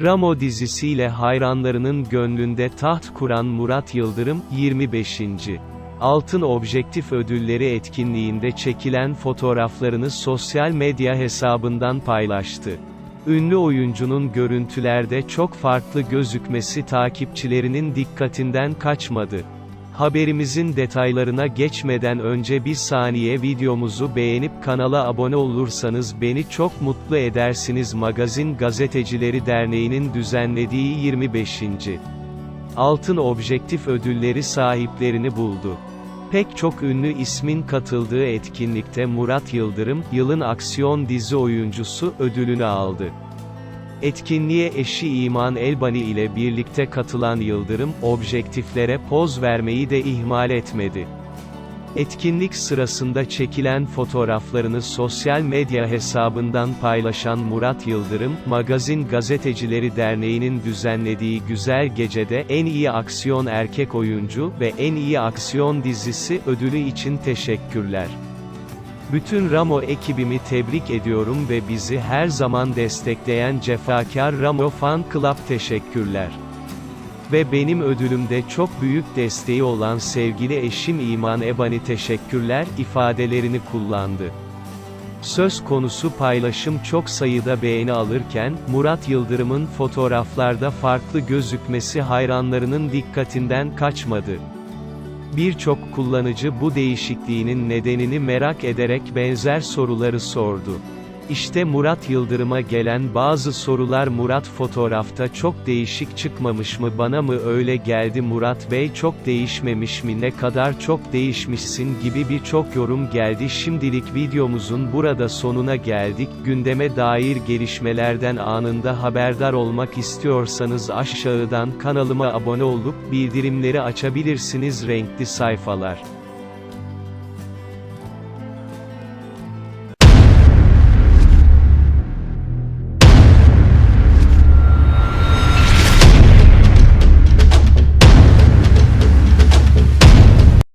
Ramo dizisiyle hayranlarının gönlünde taht kuran Murat Yıldırım, 25. Altın Objektif Ödülleri etkinliğinde çekilen fotoğraflarını sosyal medya hesabından paylaştı. Ünlü oyuncunun görüntülerde çok farklı gözükmesi takipçilerinin dikkatinden kaçmadı. Haberimizin detaylarına geçmeden önce bir saniye videomuzu beğenip kanala abone olursanız beni çok mutlu edersiniz. Magazin Gazetecileri Derneği'nin düzenlediği 25. Altın Objektif Ödülleri sahiplerini buldu. Pek çok ünlü ismin katıldığı etkinlikte Murat Yıldırım, yılın aksiyon dizi oyuncusu ödülünü aldı. Etkinliğe eşi İman Elbani ile birlikte katılan Yıldırım, objektiflere poz vermeyi de ihmal etmedi. Etkinlik sırasında çekilen fotoğraflarını sosyal medya hesabından paylaşan Murat Yıldırım, Magazin Gazetecileri Derneği'nin düzenlediği Güzel Gece'de en iyi aksiyon erkek oyuncu ve en iyi aksiyon dizisi ödülü için teşekkürler. Bütün Ramo ekibimi tebrik ediyorum ve bizi her zaman destekleyen cefakar Ramo Fan Club teşekkürler. Ve benim ödülümde çok büyük desteği olan sevgili eşim İman Ebani teşekkürler ifadelerini kullandı. Söz konusu paylaşım çok sayıda beğeni alırken, Murat Yıldırım'ın fotoğraflarda farklı gözükmesi hayranlarının dikkatinden kaçmadı. Birçok kullanıcı bu değişikliğinin nedenini merak ederek benzer soruları sordu. İşte Murat Yıldırım'a gelen bazı sorular. Murat fotoğrafta çok değişik çıkmamış mı? Bana mı öyle geldi? Murat Bey çok değişmemiş mi? Ne kadar çok değişmişsin gibi birçok yorum geldi. Şimdilik videomuzun burada sonuna geldik. Gündeme dair gelişmelerden anında haberdar olmak istiyorsanız aşağıdan kanalıma abone olup bildirimleri açabilirsiniz. Renkli sayfalar